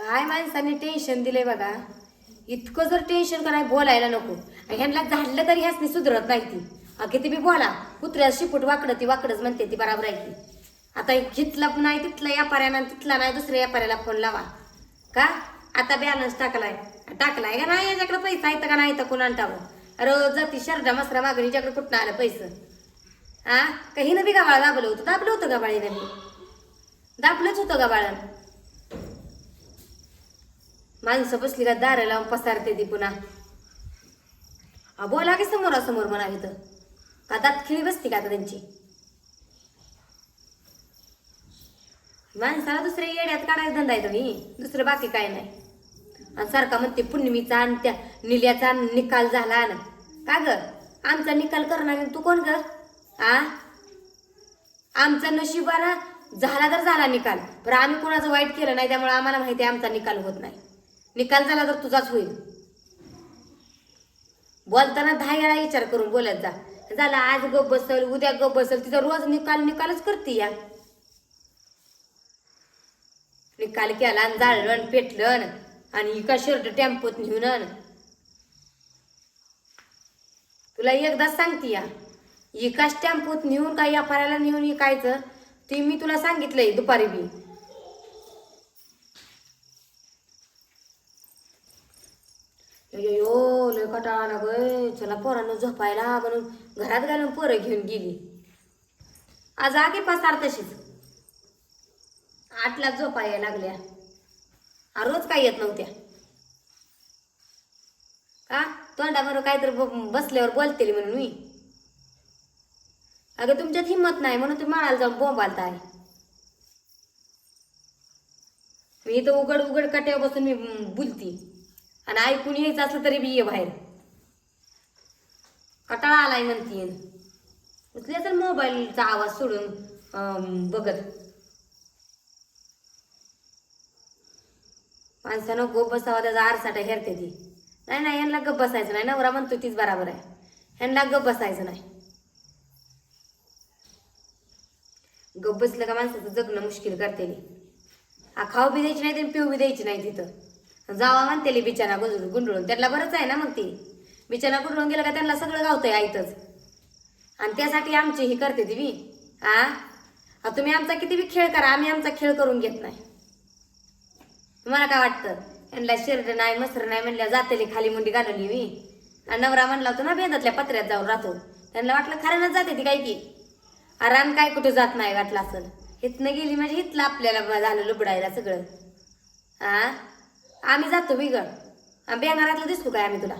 काय माणसाने टेन्शन दिलंय बघा. इतकं जर टेन्शन कराय बोलायला नको. आणि ह्यांना झाडलं तरी ह्यासनी सुधरत नाही ती. अगदी किती बी बोला. कुत्र्या शिपूट वाकडं ती वाकडंच म्हणते ती बराबर आहे ती आता घेतला नाही तिथला व्यापाऱ्यानं तिथला नाही दुसऱ्या व्यापाऱ्याला फोन लावा. का? आता बॅलन्स टाकलाय. टाकलाय का नाही? याच्याकडे पैसा आहे का नाही तर कोण टाकू रोज जाती शरडा मसरा मागणी हिच्याकडे कुठं आलं पैसं? हा काही नवी बी दाबलं होतं. दाबलं होतं गबाळीनं मी दाबलंच होतं गबाळानं माणसं बसली का दारं लावून पसारते ती पुन्हा. बोला की समोरासमोर म्हणा इथं. का दात खिळी बसते का आता त्यांची? माणसाला दुसऱ्या येड्यात काढायचा धंदा आहे तुम्ही. दुसरं बाकी काय नाही. आणि सारखा म्हणते पुण्यमीचा आणि त्या निल्याचा निकाल झाला ना का ग? आमचा निकाल करणार तू कोण ग? आ? आमचा नशिबाला झाला तर झाला निकाल. पण आम्ही कोणाचं वाईट केलं नाही त्यामुळे आम्हाला माहिती आहे आमचा निकाल होत नाही. निकाल झाला तर तुझाच होईल. बोलताना दहा वेळा विचार करून बोलत जा. झाला आज ग बसल उद्या ग बसल तिचा रोज निकाल निकालच करते या. निकाल केला आणि जाळलं पेटलं आणि- एका इका शर्ट टेम्पोत नेऊन तुला एकदाच सांगते या. एकाच टेम्पोत नेऊन काय व्यापाऱ्याला नेऊन इकायचं ते मी तुला सांगितलंय दुपारी बी. अयो लय कटाळा गय चला पोरांना झोपायला म्हणून घरात घालून पोरं घेऊन गेली. आज आगे पसार तशीच. आठला झोपायला लागल्या. आ, रोज काय येत नव्हत्या. का? तोंडाबरोबर काहीतरी ब- बसल्यावर बोलतेली म्हणून मी. अगं तुमच्यात हिंमत नाही म्हणून तुम्ही माळाला जाऊन बोंबालताय मी इथं उघड उघड कट्यावर बसून मी म, बोलती. आणि ऐकून यायचं असलं तरी बी ये बाहेर. कटाळा आलाय म्हणतीये उचले तर मोबाईलचा आवाज सोडून बघत. माणसानं गोप बसावा त्याचा आरसाटा हेरते ती. नाही नाही यांना गप बसायचं नाही. नवरा म्हणतो तीच बराबर आहे. ह्यांना गप बसायचं नाही. गप बसलं का माणसाचं जगणं मुश्किल करते हा खाऊ बी द्यायची नाही आणि पिऊ बी द्यायची नाही तिथं. जावा म्हणतेली बिचारा गुंडळून गुंडळून. त्यांना बरंच आहे ना मग ती. बिचारा गुंडळून गेलं का त्यांना सगळं गावतंय आईतच. आणि त्यासाठी आमची ही करते ती मी आ? तुम्ही आमचा किती बी खेळ करा आम्ही आमचा खेळ करून घेत नाही. तुम्हाला काय वाटतं? यांना शिरड नाही मसर नाही म्हणल्या जातेली खाली मुंडी घालवली मी. आणि नवरा म्हणला होता ना बेंदातल्या पत्र्यात जाऊन राहतो. त्यांना वाटलं खऱ्यानंच जाते ती काय की. आराम काय कुठं जात नाही वाटलं असेल. इथनं गेली म्हणजे इथलं आपल्याला झालं लुबडायला सगळं. हा आम्ही जातो बिगड बेंगारातलं दिसतो काय आम्ही तुला?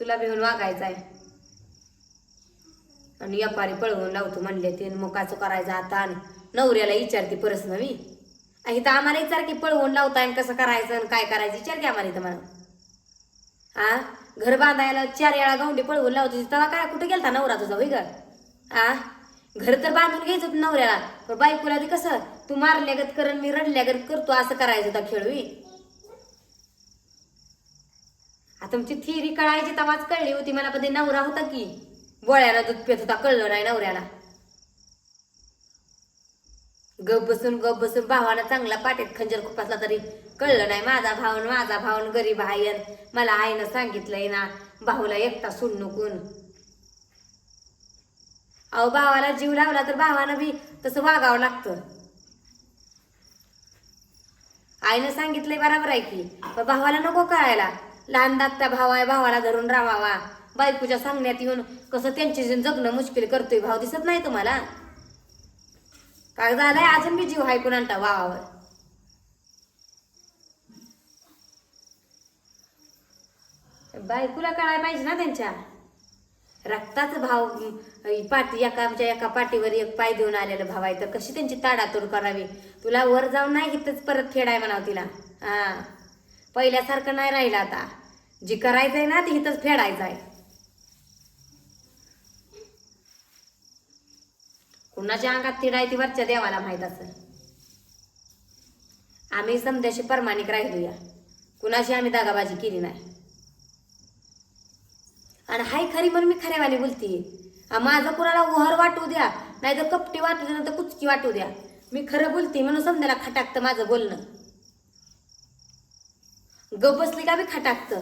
तुला भिवून वागायचं आहे. आणि व्यापारी पळवून लावतो म्हणले ते मुकाचं करायचं आता आणि नवऱ्याला विचारते परस मी आणि तर आम्हाला विचार की पळवून लावताय आणि कसं करायचं आणि काय करायचं विचार की आम्हाला इथं मला हा घर बांधायला चार वेळा गावंडी पळवून लावतो तेव्हा काय कुठे गेलता नवरा तुझा होई ग? आ? घर तर बांधून घ्यायचं होतं नवऱ्याला. पण बायकोला ते कसं तू मारल्यागत करण मी रडल्यागत करतो असं करायचं होता खेळवी. आता तुमची थिरी कळायची तवाच कळली होती मला पण ते नवरा होता की. बोळ्याला दूध पेत होता कळलं नाही नवऱ्याला. गप बसून गप बसून भावानं चांगला पाठीत खंजर खुपासला तरी कळलं नाही माझा भावन माझा भावन गरीब आहे अन मला आईनं सांगितलंय ना भाऊला एकटा सोड नकून अहो भावाला जीव लावला तर भावानं बी तसं वागावं लागतं. आईनं सांगितलंय बरोबर आहे की पण भावाला नको कळायला. लहान धाकटा भाव आहे भावाला धरून राहावा बायकोच्या सांगण्यात येऊन कसं त्यांचे जगणं मुश्किल करतोय भाव दिसत नाही तुम्हाला? काय झालंय? अजून बी जीव ऐकून आणता वावावर बायकोला कळायला पाहिजे ना त्यांच्या. रक्ताचा भाव पाठी एका म्हणजे एका पाठीवर एक पाय देऊन आलेलं भाव आहे. तर कशी त्यांची ताडातोड करावी? तुला वर जाऊन नाही इथंच परत खेळाय म्हणावं तिला. हा. पहिल्यासारखं नाही राहिलं आता. जी करायचंय ना ती इथंच फेडायचं आहे कुणाच्या अंगात तिडाय ती वरच्या देवाला माहीत असेल. आम्ही समजाशी परमानिक राहिलो या कुणाशी आम्ही दागाबाजी केली नाही. खरी म्हणून मी खऱ्यावाली बोलतीये. आ, माझं कुणाला ओहर वाटू द्या नाही तर कपटी वाटू द्या नाही तर कुचकी वाटू द्या. मी खरं बोलते म्हणून समजायला खटाकतं माझं बोलणं. गप बसली का बी खटाकतं?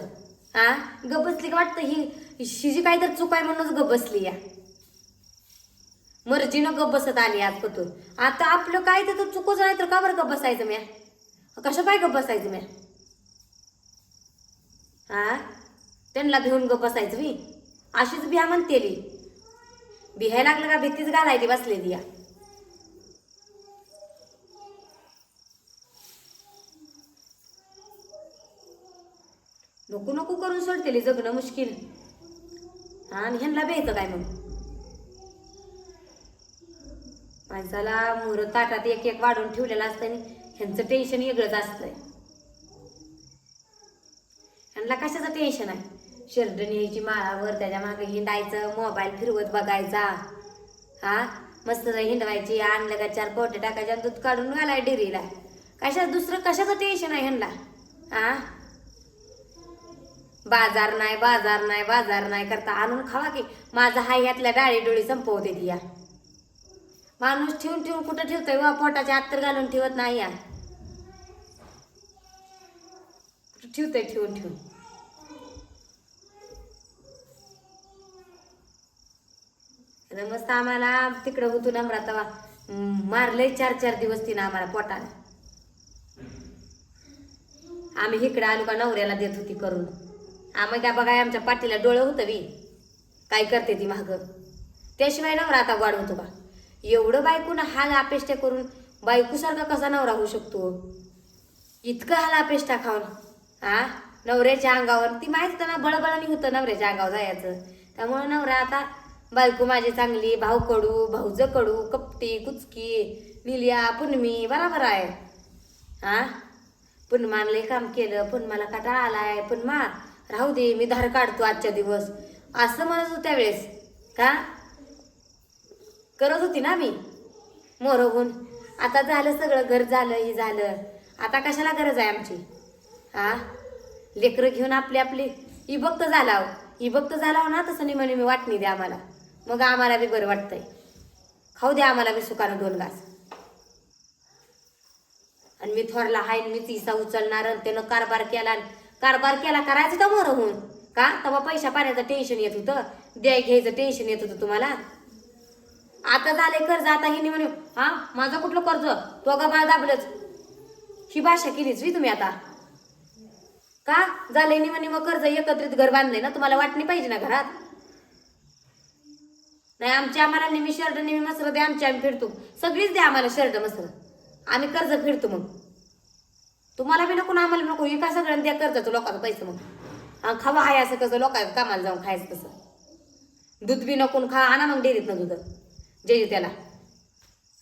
हा गप बसली का वाटतं ही शिजी काही काय तर चूक आहे म्हणूनच गप बसली या. मर्जीनं गप बसत आली आज पतून आता आपलं काय तर चुकच नाही तर का बरं गप बसायचं म्या? कसं पाय गप बसायचं म्या? हा त्यांना भिवून गप बसायचं मी? अशीच बिया म्हणतेली. बिहाय लागलं का भीतीच घालायची बसलेली या. नको नको करून सोडतेली जगणं मुश्किल. हा आणि ह्यांना भेटतं काय मग? माणसाला मोहर ताटात एक एक वाढून ठेवलेलं असतं आणि ह्यांचं टेन्शन वेगळंच असतंय. ह्यांना कशाचं टेन्शन आहे? शर्ट न्यायची माळावर त्याच्यामागे हिंडायचं मोबाईल फिरवत बघायचा. हा? मस्त हिंडवायची आणलं का चार पोटे टाकायच्या दूध काढून घालाय डेअरीला. कशा दुसरं कशाचं टेन्शन आहे ह्यांना हा? बाजार नाही बाजार नाही बाजार नाही करता. आणून खावा की. माझा हाय ह्यातल्या डाळी डोळी संपवते ती या. माणूस ठेवून ठेवून कुठं ठेवतोय वा? पोटाच्या आत्तर घालून ठेवत नाही या. ठेवतोय ठेवून ठेवून? आणि मस्त आम्हाला तिकडं होतो नम्रा मारले चार चार दिवस तिनं आम्हाला पोटाला आम्ही इकडं आलो का नवऱ्याला देत होती करून. आम्ही काय बघा आमच्या पाठीला डोळं होतं बी. काय करते ती माग? त्याशिवाय नवरा आता वाढ होतो का? एवढं बायकून हाल अपेष्टा करून बायकूसारखा कसा नवरा होऊ शकतो? इतकं हाल अपेष्टा खाऊन हा नवऱ्याच्या अंगावर ती माहीत होतं ना बळबळानी होतं नवऱ्याच्या अंगावर जायचं. त्यामुळे नवरा आता बायको माझी चांगली भाऊ कडू भाऊज कडू कपटी कुचकी निलिया पुनमी बराबर आहे. हा? पुन्मानले काम केलं पुन्माला काटाळा आलाय. पुनमा राहू दे मी धार काढतो आजच्या दिवस. असं म्हणत होत्या त्यावेळेस. का? करत होती ना मी. मोरगून. आता झालं सगळं घर झालं हे झालं. आता कशाला गरज आहे आमची? हा? लेकरं घेऊन आपली आपली. ही भक्त झाला हो. ही भक्त झाला हो ना तसं निमणी मी वाटणी द्या आम्हाला. मग आम्हाला बी बरं वाटतंय. खाऊ द्या आम्हाला बी सुकानं दोन घास. आणि मी थोरला हाय मी तिसा उचलणार आणि त्यानं कारभार केला आणि कारभार केला करायचं का मोर होऊन? का? तेव्हा पैसा पाण्याचं टेन्शन येत होतं. द्याय घ्यायचं टेन्शन येत होतं तुम्हाला. आता झाले कर्ज आता हिने म्हणे हा माझं कुठलं कर्ज? तो गबाळ दाबलंच. ही भाषा केलीच मी तुम्ही आता. का? झाले नि म्हणे मग कर्ज एकत्रित घर बांधले ना तुम्हाला वाटणी पाहिजे ना घरात? नाही आमच्या आम्हाला नेहमी शर्ट नेहमी मसर द्या आमची आम्ही फिरतो. सगळीच द्या आम्हाला शर्ट मसर. आम्ही कर्ज फिरतो मग. तुम्हाला बी नको ना आम्हाला नको. हे का सगळ्यांना द्या कर्जाचं लोकांचं पैसे मग. खावा हाय असं कसं लोकांचं कामाला जाऊन खायचं कसं. दूध बी नको खा आणा मग डेअरीत ना दूध. जे त्याला.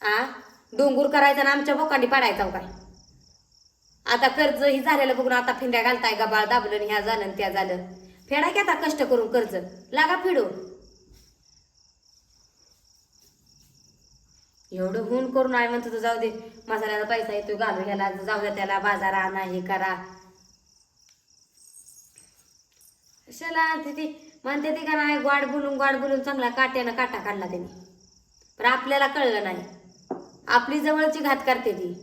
आ? डोंगूर करायचा ना आमच्या बोकांडी पाडायचा हो काय? आता कर्ज ही झालेलं बघून आता फिंड्या घालताय गबाळ दाबलं आणि ह्या झालं त्या झालं. फेडा की आता कष्ट करून कर्ज. लागा फिडू. एवढं होऊन करून आहे म्हणतो तर जाऊ दे मसाल्याला पैसा येतो घालून घ्यायला जाऊ द्या त्याला बाजार आणा हे करा. चला ते ती? म्हणते ती का नाही गोड बोलून गोड बोलून चांगला काट्यानं काटा काढला त्याने. पण आपल्याला कळलं नाही. आपली जवळची घात करते ती.